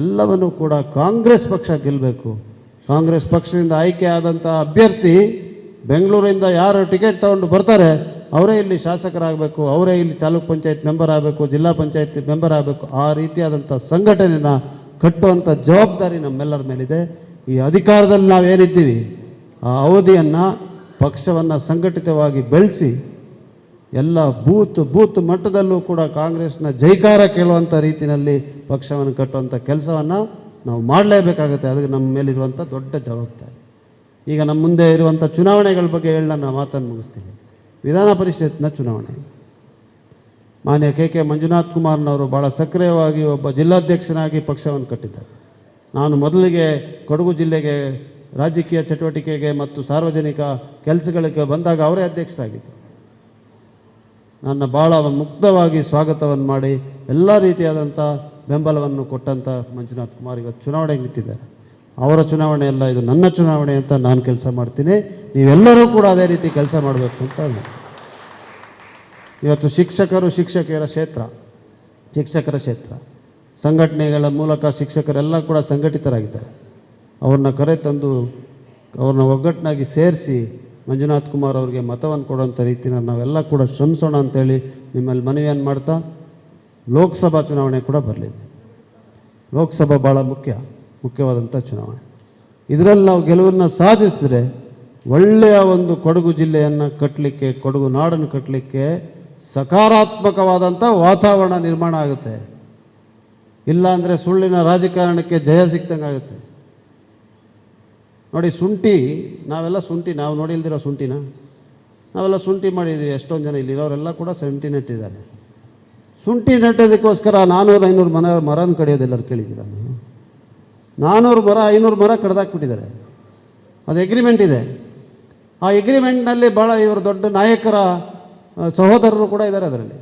ಎಲ್ಲವನ್ನು ಕೂಡ ಕಾಂಗ್ರೆಸ್ ಪಕ್ಷ ಗೆಲ್ಲಬೇಕು. ಕಾಂಗ್ರೆಸ್ ಪಕ್ಷದಿಂದ ಆಯ್ಕೆ ಆದಂಥ ಅಭ್ಯರ್ಥಿ ಬೆಂಗಳೂರಿಂದ ಯಾರು ಟಿಕೆಟ್ ತಗೊಂಡು ಬರ್ತಾರೆ, ಅವರೇ ಇಲ್ಲಿ ಶಾಸಕರಾಗಬೇಕು, ಅವರೇ ಇಲ್ಲಿ ತಾಲೂಕ್ ಪಂಚಾಯತ್ ಮೆಂಬರ್ ಆಗಬೇಕು, ಜಿಲ್ಲಾ ಪಂಚಾಯತ್ ಮೆಂಬರ್ ಆಗಬೇಕು, ಆ ರೀತಿಯಾದಂಥ ಸಂಘಟನೆನ ಕಟ್ಟುವಂಥ ಜವಾಬ್ದಾರಿ ನಮ್ಮೆಲ್ಲರ ಮೇಲಿದೆ. ಈ ಅಧಿಕಾರದಲ್ಲಿ ನಾವೇನಿದ್ದೀವಿ, ಆ ಅವಧಿಯನ್ನು, ಪಕ್ಷವನ್ನು ಸಂಘಟಿತವಾಗಿ ಬೆಳೆಸಿ, ಎಲ್ಲ ಬೂತ್ ಬೂತ್ ಮಟ್ಟದಲ್ಲೂ ಕೂಡ ಕಾಂಗ್ರೆಸ್ನ ಜೈಕಾರ ಕೇಳುವಂಥ ರೀತಿಯಲ್ಲಿ ಪಕ್ಷವನ್ನು ಕಟ್ಟುವಂಥ ಕೆಲಸವನ್ನು ನಾವು ಮಾಡಲೇಬೇಕಾಗುತ್ತೆ. ಅದಕ್ಕೆ ನಮ್ಮ ಮೇಲಿರುವಂಥ ದೊಡ್ಡ ಜವಾಬ್ದಾರಿ. ಈಗ ನಮ್ಮ ಮುಂದೆ ಇರುವಂಥ ಚುನಾವಣೆಗಳ ಬಗ್ಗೆ ಹೇಳಿ ನಾನು ಮಾತನ್ನು ಮುಗಿಸ್ತೀನಿ. ವಿಧಾನ ಪರಿಷತ್ನ ಚುನಾವಣೆ. ಮಾನ್ಯ ಕೆ ಕೆ ಮಂಜುನಾಥ್ ಕುಮಾರ್ನವರು ಭಾಳ ಸಕ್ರಿಯವಾಗಿ ಒಬ್ಬ ಜಿಲ್ಲಾಧ್ಯಕ್ಷನಾಗಿ ಪಕ್ಷವನ್ನು ಕಟ್ಟಿದ್ದಾರೆ. ನಾನು ಮೊದಲಿಗೆ ಕೊಡಗು ಜಿಲ್ಲೆಗೆ ರಾಜಕೀಯ ಚಟುವಟಿಕೆಗೆ ಮತ್ತು ಸಾರ್ವಜನಿಕ ಕೆಲಸಗಳಿಗೆ ಬಂದಾಗ ಅವರೇ ಅಧ್ಯಕ್ಷರಾಗಿದ್ದರು. ನನ್ನ ಭಾಳ ಮುಕ್ತವಾಗಿ ಸ್ವಾಗತವನ್ನು ಮಾಡಿ ಎಲ್ಲ ರೀತಿಯಾದಂಥ ಬೆಂಬಲವನ್ನು ಕೊಟ್ಟಂಥ ಮಂಜುನಾಥ್ ಕುಮಾರ್ ಇವತ್ತು ಚುನಾವಣೆಗೆ ನಿಂತಿದ್ದಾರೆ. ಅವರ ಚುನಾವಣೆ ಅಲ್ಲ, ಇದು ನನ್ನ ಚುನಾವಣೆ ಅಂತ ನಾನು ಕೆಲಸ ಮಾಡ್ತೀನಿ. ನೀವೆಲ್ಲರೂ ಕೂಡ ಅದೇ ರೀತಿ ಕೆಲಸ ಮಾಡಬೇಕು ಅಂತ. ಇವತ್ತು ಶಿಕ್ಷಕರು ಶಿಕ್ಷಕಿಯರ ಕ್ಷೇತ್ರ, ಶಿಕ್ಷಕರ ಕ್ಷೇತ್ರ. ಸಂಘಟನೆಗಳ ಮೂಲಕ ಶಿಕ್ಷಕರೆಲ್ಲ ಕೂಡ ಸಂಘಟಿತರಾಗಿದ್ದಾರೆ. ಅವ್ರನ್ನ ಕರೆ ತಂದು, ಅವ್ರನ್ನ ಒಗ್ಗಟ್ಟಿನಾಗಿ ಸೇರಿಸಿ ಮಂಜುನಾಥ್ ಕುಮಾರ್ ಅವರಿಗೆ ಮತವನ್ನು ಕೊಡೋಂಥ ರೀತಿನ ನಾವೆಲ್ಲ ಕೂಡ ಶ್ರಮಿಸೋಣ ಅಂತೇಳಿ ನಿಮ್ಮಲ್ಲಿ ಮನವಿಯನ್ನು ಮಾಡ್ತಾ, ಲೋಕಸಭಾ ಚುನಾವಣೆ ಕೂಡ ಬರಲಿದೆ. ಲೋಕಸಭಾ ಭಾಳ ಮುಖ್ಯ. ಮುಖ್ಯವಾದಂಥ ಚುನಾವಣೆ. ಇದರಲ್ಲಿ ನಾವು ಗೆಲುವನ್ನು ಸಾಧಿಸಿದ್ರೆ ಒಳ್ಳೆಯ ಒಂದು ಕೊಡಗು ಜಿಲ್ಲೆಯನ್ನು ಕಟ್ಟಲಿಕ್ಕೆ ಕೊಡಗು ನಾಡನ್ನು ಕಟ್ಟಲಿಕ್ಕೆ ಸಕಾರಾತ್ಮಕವಾದಂಥ ವಾತಾವರಣ ನಿರ್ಮಾಣ ಆಗುತ್ತೆ. ಇಲ್ಲಾಂದರೆ ಸುಳ್ಳಿನ ರಾಜಕಾರಣಕ್ಕೆ ಜಯ ಸಿಕ್ದಂಗೆ ಆಗುತ್ತೆ. ನೋಡಿ ಶುಂಠಿ ನಾವೆಲ್ಲ ಶುಂಠಿ ನಾವು ನೋಡಿಲ್ದಿರೋ ಶುಂಠಿನ ನಾವೆಲ್ಲ ಶುಂಠಿ ಮಾಡಿದ್ದೀವಿ ಎಷ್ಟೊಂದು ಜನ ಇಲ್ಲಿರೋರೆಲ್ಲ ಕೂಡ ಶುಂಠಿ ನೆಟ್ಟಿದ್ದಾರೆ ಶುಂಠಿ ನೆಟ್ಟೋದಕ್ಕೋಸ್ಕರ ನಾನ್ನೂರು ಐನೂರು ಮನೆ ಮರನ ಕಡಿಯೋದೆಲ್ಲರೂ ಕೇಳಿದ್ದೀರ ನೀವು? ನಾನ್ನೂರು ಮರ ಐನೂರು ಮರ ಕಡ್ದಾಕ್ಬಿಟ್ಟಿದ್ದಾರೆ. ಅದು ಎಗ್ರಿಮೆಂಟ್ ಇದೆ. ಆ ಎಗ್ರಿಮೆಂಟ್ನಲ್ಲಿ ಭಾಳ ಇವರು ದೊಡ್ಡ ನಾಯಕರ ಸಹೋದರರು ಕೂಡ ಇದ್ದಾರೆ ಅದರಲ್ಲಿ.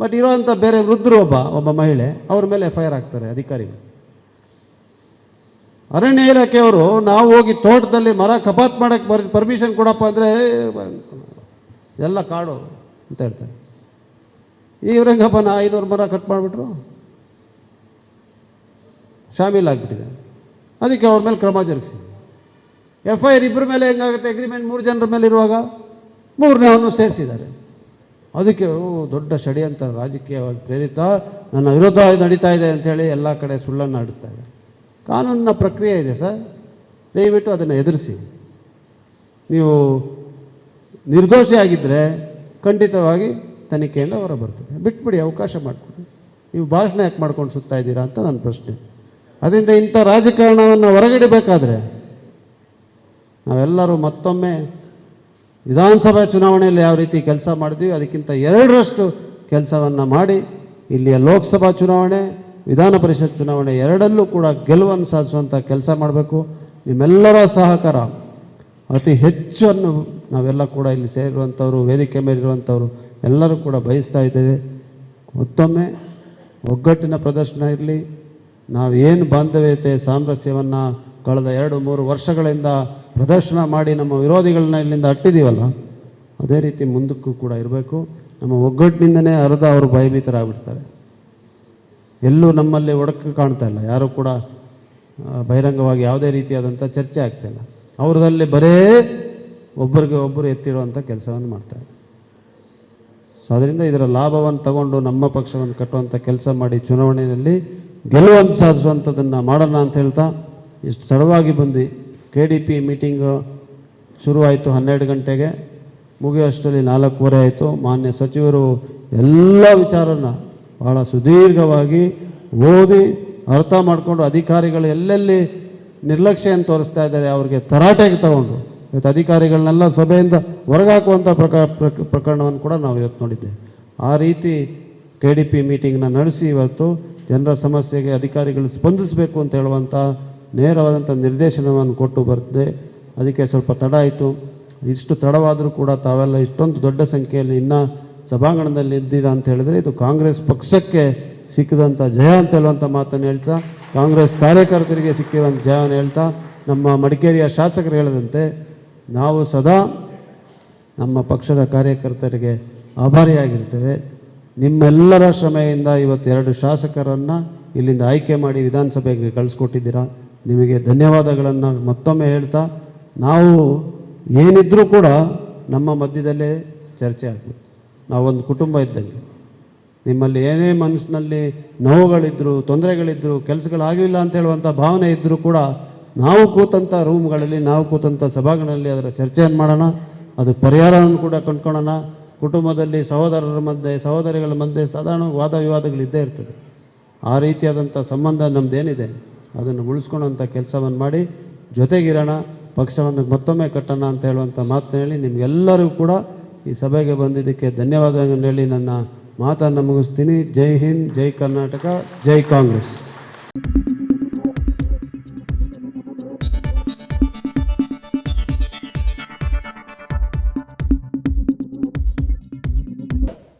ಬಟ್ ಇರೋವಂಥ ಬೇರೆ ವೃದ್ಧರು ಒಬ್ಬ ಒಬ್ಬ ಮಹಿಳೆ, ಅವ್ರ ಮೇಲೆ ಎಫ್ ಐ ಆರ್ ಆಗ್ತಾರೆ ಅಧಿಕಾರಿಗಳು. ಅರಣ್ಯ ಇಲಾಖೆಯವರು ನಾವು ಹೋಗಿ ತೋಟದಲ್ಲಿ ಮರ ಕಪಾತ್ ಮಾಡೋಕ್ಕೆ ಬರ್ ಪರ್ಮಿಷನ್ ಕೊಡಪ್ಪ ಅಂದರೆ ಎಲ್ಲ ಕಾಡು ಅಂತ ಹೇಳ್ತಾರೆ. ಈ ಹೆಂಗಪ್ಪ ನಾ ಐನೂರು ಮರ ಕಟ್ ಮಾಡಿಬಿಟ್ರು? ಶಾಮೀಲಾಗ್ಬಿಟ್ಟಿದೆ ಅದಕ್ಕೆ ಅವ್ರ ಮೇಲೆ ಕ್ರಮ ಜರುಗಿಸಿ ಎಫ್ ಐ ಆರ್ ಇಬ್ಬರ ಮೇಲೆ ಹೆಂಗಾಗುತ್ತೆ? ಅಗ್ರಿಮೆಂಟ್ ಮೂರು ಜನರ ಮೇಲೆ ಇರುವಾಗ ಮೂರನೇವನ್ನು ಸೇರಿಸಿದ್ದಾರೆ. ಅದಕ್ಕೆ ದೊಡ್ಡ ಅಂತ ರಾಜಕೀಯವಾಗಿ ಪ್ರೇರಿತ, ನನ್ನ ವಿರೋಧ ನಡೀತಾ ಇದೆ ಅಂಥೇಳಿ ಎಲ್ಲ ಕಡೆ ಸುಳ್ಳನ್ನು ಆಡಿಸ್ತಾ ಇದೆ ಕಾನೂನಿನ ಪ್ರಕ್ರಿಯೆ ಇದೆ ಸರ್. ದಯವಿಟ್ಟು ಅದನ್ನು ಎದುರಿಸಿ. ನೀವು ನಿರ್ದೋಷಿಯಾಗಿದ್ದರೆ ಖಂಡಿತವಾಗಿ ತನಿಖೆಯಿಂದ ಹೊರ ಬರ್ತದೆ ಬಿಟ್ಬಿಡಿ, ಅವಕಾಶ ಮಾಡಿಕೊಡಿ. ನೀವು ಭಾಷಣ ಯಾಕೆ ಮಾಡ್ಕೊಂಡು ಸುತ್ತಾ ಇದ್ದೀರಾ ಅಂತ ನನ್ನ ಪ್ರಶ್ನೆ. ಅದರಿಂದ ಇಂಥ ರಾಜಕಾರಣವನ್ನು ಹೊರಗಿಡಬೇಕಾದ್ರೆ ನಾವೆಲ್ಲರೂ ಮತ್ತೊಮ್ಮೆ ವಿಧಾನಸಭಾ ಚುನಾವಣೆಯಲ್ಲಿ ಯಾವ ರೀತಿ ಕೆಲಸ ಮಾಡಿದ್ವಿ, ಅದಕ್ಕಿಂತ ಎರಡರಷ್ಟು ಕೆಲಸವನ್ನು ಮಾಡಿ, ಇಲ್ಲಿಯ ಲೋಕಸಭಾ ಚುನಾವಣೆ, ವಿಧಾನ ಪರಿಷತ್ ಚುನಾವಣೆ ಎರಡಲ್ಲೂ ಕೂಡ ಗೆಲುವನ್ನು ಸಾಧಿಸುವಂಥ ಕೆಲಸ ಮಾಡಬೇಕು. ನಿಮ್ಮೆಲ್ಲರ ಸಹಕಾರ, ಅತಿ ಹೆಚ್ಚನ್ನು ನಾವೆಲ್ಲ ಕೂಡ ಇಲ್ಲಿ ಸೇರಿರುವಂಥವರು, ವೇದಿಕೆ ಮೇಲಿರುವಂಥವ್ರು ಎಲ್ಲರೂ ಕೂಡ ಬಯಸ್ತಾ ಇದ್ದೇವೆ. ಮತ್ತೊಮ್ಮೆ ಒಗ್ಗಟ್ಟಿನ ಪ್ರದರ್ಶನ ಇರಲಿ. ನಾವು ಏನು ಬಾಂಧವ್ಯತೆ ಸಾಮರಸ್ಯವನ್ನು ಕಳೆದ ಎರಡು ಮೂರು ವರ್ಷಗಳಿಂದ ಪ್ರದರ್ಶನ ಮಾಡಿ ನಮ್ಮ ವಿರೋಧಿಗಳನ್ನ ಇಲ್ಲಿಂದ ಅಟ್ಟಿದ್ದೀವಲ್ಲ ಅದೇ ರೀತಿ ಮುಂದಕ್ಕೂ ಕೂಡ ಇರಬೇಕು. ನಮ್ಮ ಒಗ್ಗಟ್ಟಿನಿಂದನೇ ಅರ್ಧ ಅವರು ಭಯಭೀತರಾಗ್ಬಿಡ್ತಾರೆ. ಎಲ್ಲೂ ನಮ್ಮಲ್ಲಿ ಒಡಕು ಕಾಣ್ತಾ ಇಲ್ಲ. ಯಾರೂ ಕೂಡ ಬಹಿರಂಗವಾಗಿ ಯಾವುದೇ ರೀತಿಯಾದಂಥ ಚರ್ಚೆ ಆಗ್ತಾ ಇಲ್ಲ. ಅವ್ರದಲ್ಲಿ ಬರೇ ಒಬ್ಬರಿಗೆ ಒಬ್ಬರು ಎತ್ತಿಡುವಂಥ ಕೆಲಸವನ್ನು ಮಾಡ್ತಾರೆ ಸೊ, ಅದರಿಂದ ಇದರ ಲಾಭವನ್ನು ತಗೊಂಡು ನಮ್ಮ ಪಕ್ಷವನ್ನು ಕಟ್ಟುವಂಥ ಕೆಲಸ ಮಾಡಿ ಚುನಾವಣೆಯಲ್ಲಿ ಗೆಲುವನ್ನು ಸಾಧಿಸುವಂಥದ್ದನ್ನು ಮಾಡೋಣ ಅಂತ ಹೇಳ್ತಾ ಇಷ್ಟು ತಡವಾಗಿ ಬಂದು ಕೆ ಡಿ ಪಿ ಮೀಟಿಂಗು ಶುರುವಾಯಿತು ಹನ್ನೆರಡು ಗಂಟೆಗೆ. ಮುಗಿಯುವಷ್ಟರಲ್ಲಿ ನಾಲ್ಕೂವರೆ ಆಯಿತು. ಮಾನ್ಯ ಸಚಿವರು ಎಲ್ಲ ವಿಚಾರನ ಭಾಳ ಸುದೀರ್ಘವಾಗಿ ಓದಿ ಅರ್ಥ ಮಾಡಿಕೊಂಡು ಅಧಿಕಾರಿಗಳು ಎಲ್ಲೆಲ್ಲಿ ನಿರ್ಲಕ್ಷ್ಯವನ್ನು ತೋರಿಸ್ತಾ ಇದ್ದಾರೆ ಅವ್ರಿಗೆ ತರಾಟೆಗೆ ತಗೊಂಡು. ಇವತ್ತು ಅಧಿಕಾರಿಗಳನ್ನೆಲ್ಲ ಸಭೆಯಿಂದ ಹೊರಗಾಕುವಂಥ ಪ್ರಕ, ಪ್ರಕ- ಪ್ರಕರಣವನ್ನು ಕೂಡ ನಾವು ಇವತ್ತು ನೋಡಿದ್ದೇವೆ. ಆ ರೀತಿ ಕೆ ಡಿ ಪಿ ಮೀಟಿಂಗ್ನ ನಡೆಸಿ ಇವತ್ತು ಜನರ ಸಮಸ್ಯೆಗೆ ಅಧಿಕಾರಿಗಳು ಸ್ಪಂದಿಸಬೇಕು ಅಂತ ಹೇಳುವಂಥ ನೇರವಾದಂಥ ನಿರ್ದೇಶನವನ್ನು ಕೊಟ್ಟು ಬರ್ತದೆ ಅದಕ್ಕೆ ಸ್ವಲ್ಪ ತಡ ಆಯಿತು. ಇಷ್ಟು ತಡವಾದರೂ ಕೂಡ ತಾವೆಲ್ಲ ಇಷ್ಟೊಂದು ದೊಡ್ಡ ಸಂಖ್ಯೆಯಲ್ಲಿ ಇನ್ನೂ ಸಭಾಂಗಣದಲ್ಲಿ ಇದ್ದೀರಾ ಅಂತ ಹೇಳಿದರೆ ಇದು ಕಾಂಗ್ರೆಸ್ ಪಕ್ಷಕ್ಕೆ ಸಿಕ್ಕಿದಂಥ ಜಯ ಅಂತ ಹೇಳುವಂಥ ಮಾತನ್ನು ಹೇಳ್ತಾ, ಕಾಂಗ್ರೆಸ್ ಕಾರ್ಯಕರ್ತರಿಗೆ ಸಿಕ್ಕಿರುವಂಥ ಜಯವನ್ನು ಹೇಳ್ತಾ, ನಮ್ಮ ಮಡಿಕೇರಿಯ ಶಾಸಕರು ಹೇಳಿದಂತೆ ನಾವು ಸದಾ ನಮ್ಮ ಪಕ್ಷದ ಕಾರ್ಯಕರ್ತರಿಗೆ ಆಭಾರಿಯಾಗಿರ್ತೇವೆ. ನಿಮ್ಮೆಲ್ಲರ ಶ್ರಮೆಯಿಂದ ಇವತ್ತು ಎರಡು ಶಾಸಕರನ್ನು ಇಲ್ಲಿಂದ ಆಯ್ಕೆ ಮಾಡಿ ವಿಧಾನಸಭೆಗೆ ಕಳಿಸ್ಕೊಟ್ಟಿದ್ದೀರಾ? ನಿಮಗೆ ಧನ್ಯವಾದಗಳನ್ನು ಮತ್ತೊಮ್ಮೆ ಹೇಳ್ತಾ, ನಾವು ಏನಿದ್ರೂ ಕೂಡ ನಮ್ಮ ಮಧ್ಯದಲ್ಲೇ ಚರ್ಚೆ ಆಗ್ತದೆ ನಾವೊಂದು ಕುಟುಂಬ ಇದ್ದಂಗೆ. ನಿಮ್ಮಲ್ಲಿ ಏನೇ ಮನಸ್ಸಿನಲ್ಲಿ ನೋವುಗಳಿದ್ದರು ತೊಂದರೆಗಳಿದ್ದರು ಕೆಲಸಗಳಾಗಲಿಲ್ಲ ಅಂತ ಹೇಳುವಂಥ ಭಾವನೆ ಇದ್ದರೂ ಕೂಡ ನಾವು ಕೂತಂಥ ರೂಮ್ಗಳಲ್ಲಿ, ನಾವು ಕೂತಂಥ ಸಭಾಗಳಲ್ಲಿ ಅದರ ಚರ್ಚೆಯನ್ನು ಮಾಡೋಣ. ಅದು ಪರಿಹಾರವನ್ನು ಕೂಡ ಕಂಡ್ಕೊಳ್ಳೋಣ. ಕುಟುಂಬದಲ್ಲಿ ಸಹೋದರರ ಮಧ್ಯೆ, ಸಹೋದರಿಗಳ ಮಧ್ಯೆ ಸಾಧಾರಣ ವಾದ ವಿವಾದಗಳು ಇದ್ದೇ ಇರ್ತದೆ. ಆ ರೀತಿಯಾದಂಥ ಸಂಬಂಧ ನಮ್ಮದೇನಿದೆ ಅದನ್ನು ಉಳಿಸ್ಕೊಳ್ಳೋಂಥ ಕೆಲಸವನ್ನು ಮಾಡಿ, ಜೊತೆಗಿರೋಣ, ಪಕ್ಷವನ್ನು ಮತ್ತೊಮ್ಮೆ ಕಟ್ಟೋಣ ಅಂತ ಹೇಳುವಂಥ ಮಾತನ್ನ ಹೇಳಿ ನಿಮಗೆಲ್ಲರಿಗೂ ಕೂಡ ಈ ಸಭೆಗೆ ಬಂದಿದ್ದಕ್ಕೆ ಧನ್ಯವಾದಗಳನ್ನು ಹೇಳಿ ನನ್ನ ಮಾತನ್ನು ಮುಗಿಸ್ತೀನಿ. ಜೈ ಹಿಂದ್, ಜೈ ಕರ್ನಾಟಕ, ಜೈ ಕಾಂಗ್ರೆಸ್.